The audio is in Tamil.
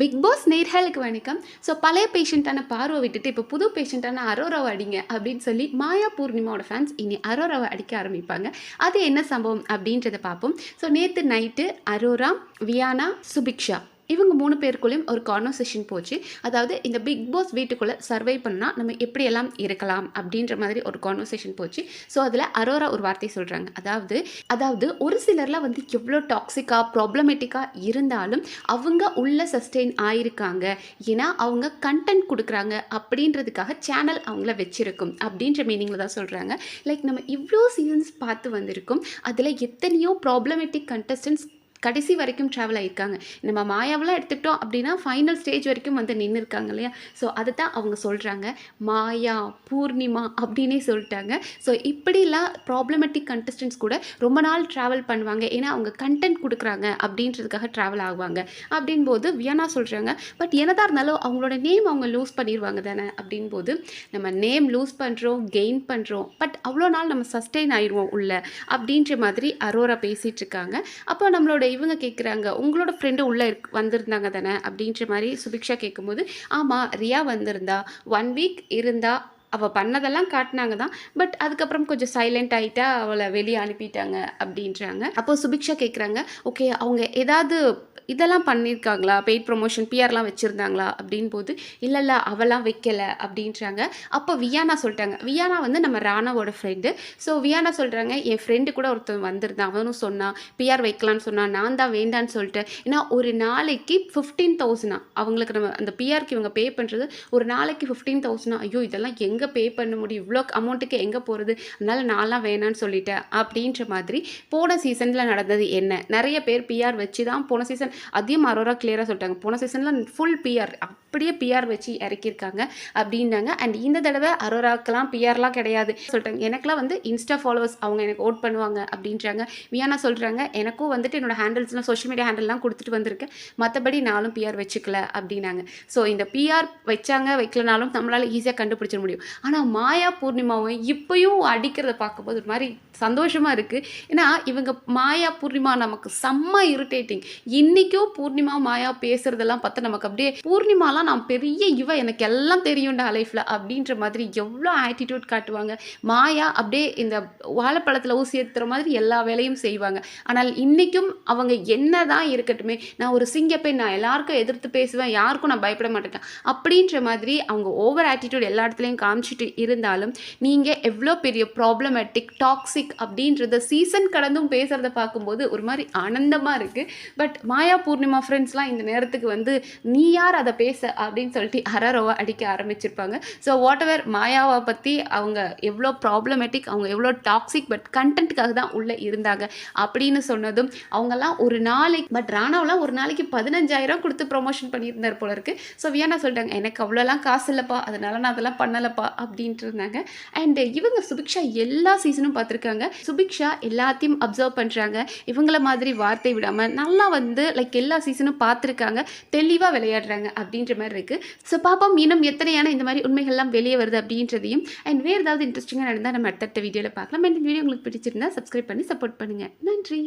பிக் பாஸ் நேர்களுக்கு வணக்கம். ஸோ பழைய பேஷண்ட்டான பார்வை விட்டுட்டு இப்போ புது பேஷண்ட்டான அரோராவை அடிங்க அப்படின்னு சொல்லி மாயா பூர்ணிமாவோட ஃபேன்ஸ் இனி அரோராவை அடிக்க ஆரம்பிப்பாங்க. அது என்ன சம்பவம் அப்படின்றத பார்ப்போம். ஸோ நேற்று நைட்டு அரோரா வியானா சுபிக்ஷா இவங்க மூணு பேருக்குள்ளேயும் ஒரு கான்வர்சேஷன் போச்சு. அதாவது இந்த பிக் பாஸ் வீட்டுக்குள்ளே சர்வை பண்ணால் நம்ம எப்படியெல்லாம் இருக்கலாம் அப்படின்ற மாதிரி ஒரு கான்வர்சேஷன் போச்சு. ஸோ அதில் அரோரா ஒரு வார்த்தை சொல்கிறாங்க அதாவது அதாவது ஒரு சிலர்லாம் வந்து எவ்வளோ டாக்ஸிக்காக ப்ராப்ளமேட்டிக்காக இருந்தாலும் அவங்க உள்ள சஸ்டெயின் ஆயிருக்காங்க. ஏன்னா அவங்க கண்டென்ட் கொடுக்குறாங்க அப்படின்றதுக்காக சேனல் அவங்கள வச்சிருக்கும் அப்படின்ற மீனிங்கில் தான் சொல்கிறாங்க லைக் நம்ம இவ்வளோ சீசன்ஸ் பார்த்து வந்திருக்கோம். அதில் எத்தனையோ ப்ராப்ளமேட்டிக் கண்டஸ்டன்ஸ் கடைசி வரைக்கும் ட்ராவல் ஆகியிருக்காங்க நம்ம மாயாவெலாம் எடுத்துக்கிட்டோம் அப்படின்னா ஃபைனல் ஸ்டேஜ் வரைக்கும் வந்து நின்று இருக்காங்க இல்லையா? ஸோ அதை தான் அவங்க சொல்கிறாங்க மாயா பூர்ணிமா அப்படின்னே சொல்லிட்டாங்க. ஸோ இப்படிலாம் ப்ராப்ளமேட்டிக் கண்டஸ்டன்ஸ் கூட ரொம்ப நாள் ட்ராவல் பண்ணுவாங்க. ஏன்னா அவங்க கண்டென்ட் கொடுக்குறாங்க அப்படின்றதுக்காக ட்ராவல் ஆகுவாங்க. அப்படின் போது வியனா சொல்கிறாங்க பட் என்னதான் இருந்தாலும் அவங்களோட நேம் அவங்க லூஸ் பண்ணிடுவாங்க தானே? அப்படின் போது நம்ம நேம் லூஸ் பண்ணுறோம் கெயின் பண்ணுறோம் பட் அவ்வளோ நாள் நம்ம சஸ்டெயின் ஆயிடுவோம் உள்ள. அப்படின்ற மாதிரி அரோரா பேசிகிட்டு இருக்காங்க. அப்போ நம்மளோட இவங்க கேட்குறாங்க உங்களோட ஃப்ரெண்டு உள்ளே வந்திருந்தாங்க தானே அப்படின்ற மாதிரி சுபிக்ஷா கேட்கும்போது ஆமாம் ரியா வந்திருந்தா ஒன் வீக் இருந்தா அவள் பண்ணதெல்லாம் காட்டினாங்க தான் பட் அதுக்கப்புறம் கொஞ்சம் சைலண்ட் ஆகிட்டா அவளை வெளியே அனுப்பிட்டாங்க அப்படின்றாங்க. அப்போது சுபிக்ஷா கேட்குறாங்க ஓகே அவங்க ஏதாவது இதெல்லாம் பண்ணியிருக்காங்களா? பெய்ட் ப்ரொமோஷன் பிஆர்லாம் வச்சுருந்தாங்களா? அப்படின் போது இல்லை இல்லை அவெல்லாம் வைக்கல அப்படின்றாங்க. அப்போ வியானா சொல்லிட்டாங்க. வியானா வந்து நம்ம ராணாவோட ஃப்ரெண்டு ஸோ வியானா சொல்கிறாங்க என் ஃப்ரெண்டு கூட ஒருத்தன் வந்திருந்தான். அவனும் சொன்னான் பிஆர் வைக்கலான்னு சொன்னான் நான் தான் வேண்டான்னு சொல்லிட்டேன். ஏன்னா ஒரு நாளைக்கு ஃபிஃப்டீன் தௌசண்டா அவங்களுக்கு நம்ம அந்த பிஆர்க்கு இவங்க பே பண்ணுறது ஒரு நாளைக்கு ஃபிஃப்டீன் தௌசண்டா ஐயோ இதெல்லாம் எங்கே பே பண்ண முடியும்? இவ்வளோ அமௌண்ட்டுக்கு எங்கே போகிறது அதனால் நான்லாம் வேணான்னு சொல்லிட்டேன். அப்படின்ற மாதிரி போன சீசனில் நடந்தது என்ன? நிறைய பேர் பிஆர் வச்சு தான் போன சீசன் அதையும் அரோரா கிளியராக சொல்லிட்டாங்க. போன சீசனில் ஃபுல் பிஆர் அப்படியே பிஆர் வச்சு இறக்கியிருக்காங்க அப்படின்னாங்க. அண்ட் இந்த தடவை அரோராக்கெல்லாம் பிஆர்லாம் கிடையாது சொல்லிட்டாங்க. எனக்குலாம் வந்து இன்ஸ்டா ஃபாலோவர்ஸ் அவங்க எனக்கு ஓட் பண்ணுவாங்க அப்படின்றாங்க. வியானா சொல்கிறாங்க எனக்கும் வந்துட்டு என்னோட ஹேண்டில்ஸ்லாம் சோஷியல் மீடியா ஹேண்டில்லாம் கொடுத்துட்டு வந்திருக்கேன் மற்றபடி நானும் பிஆர் வச்சுக்கல அப்படின்னாங்க. ஸோ இந்த பிஆர் வச்சாங்க வைக்கலனாலும் நம்மளால் ஈஸியாக கண்டுபிடிச்சிட முடியும். ஆனால் மாயா பூர்ணிமாவும் இப்போயும் அடிக்கிறத பார்க்கும்போது ஒரு மாதிரி சந்தோஷமாக இருக்குது ஏன்னா இவங்க மாயா பூர்ணிமா நமக்கு செம்ம இரிட்டேட்டிங் இன்றைக்கும் பூர்ணிமா மாயா பேசுறதெல்லாம் பார்த்தா நமக்கு அப்படியே பூர்ணிமாலாம் நான் பெரிய இவ எனக்கு எல்லாம் தெரியும்டா லைஃப்பில் அப்படின்ற மாதிரி எவ்வளோ ஆட்டிடியூட் காட்டுவாங்க. மாயா அப்படியே இந்த வாழைப்பழத்தில் ஊசி ஏற்றுற மாதிரி எல்லா வேலையும் செய்வாங்க. ஆனால் இன்றைக்கும் அவங்க என்ன தான் இருக்கட்டுமே நான் ஒரு சிங்கப்பெண் நான் எல்லாருக்கும் எதிர்த்து பேசுவேன் யாருக்கும் நான் பயப்பட மாட்டேன் அப்படின்ற மாதிரி அவங்க ஓவர் ஆட்டிடியூட் எல்லா இடத்துலையும் காமிச்சிட்டு இருந்தாலும் நீங்கள் எவ்வளோ பெரிய ப்ராப்ளமேட்டிக் டாக்ஸிக் அப்படின்றத சீசன் கடந்தும் பேசுகிறத பார்க்கும்போது ஒரு மாதிரி ஆனந்தமாக இருக்குது பட் மாயா பூர்ணிமா ஃப்ரெண்ட்ஸ்லாம் இந்த நேரத்துக்கு வந்து நீ யார்? அதை பேச அப்படின்னு சொல்லிட்டு அரரோவை அடிக்க ஆரம்பிச்சிருப்பாங்க. ஸோ வாட் எவர் மாயாவை பற்றி அவங்க எவ்வளோ ப்ராப்ளமேட்டிக் அவங்க எவ்வளோ டாக்ஸிக் பட் கண்டென்ட்டுக்காக தான் உள்ளே இருந்தாங்க அப்படின்னு சொன்னதும் அவங்கெல்லாம் ஒரு நாளைக்கு பட் ராணாவெலாம் ஒரு நாளைக்கு பதினஞ்சாயிரம் கொடுத்து ப்ரொமோஷன் பண்ணியிருந்தார் போல இருக்குது ஸோ வியானா சொல்லிட்டாங்க எனக்கு அவ்வளோலாம் காசு இல்லைப்பா அதனால நான் அதெல்லாம் பண்ணலப்பா அப்படின்ட்டு இருந்தாங்க. அண்ட் இவங்க சுபிக்ஷா எல்லா சீசனும் பார்த்துருக்காங்க. சுபிக்ஷா எல்லாத்தையும் அப்சர்வ் பண்ணுறாங்க இவங்கள மாதிரி வார்த்தை விடாமல் நல்லா வந்து லைக் எல்லா சீசனும் பார்த்துருக்காங்க. தெளிவாக விளையாடுறாங்க அப்படின்ற மாதிரி இருக்குது ஸோ பாப்போம் இன்னும் எத்தனையான இந்த மாதிரி உண்மைகள்லாம் வெளியே வருது அப்படின்றதையும். அண்ட் வேறு ஏதாவது இன்ட்ரெஸ்டிங்காக நடந்தால் நம்ம அடுத்தடுத்த வீடியோவில் பார்க்கலாம். அண்ட் இந்த வீடியோ உங்களுக்கு பிடிச்சிருந்தா சப்ஸ்கிரைப் பண்ணி சப்போர்ட் பண்ணுங்கள் நன்றி.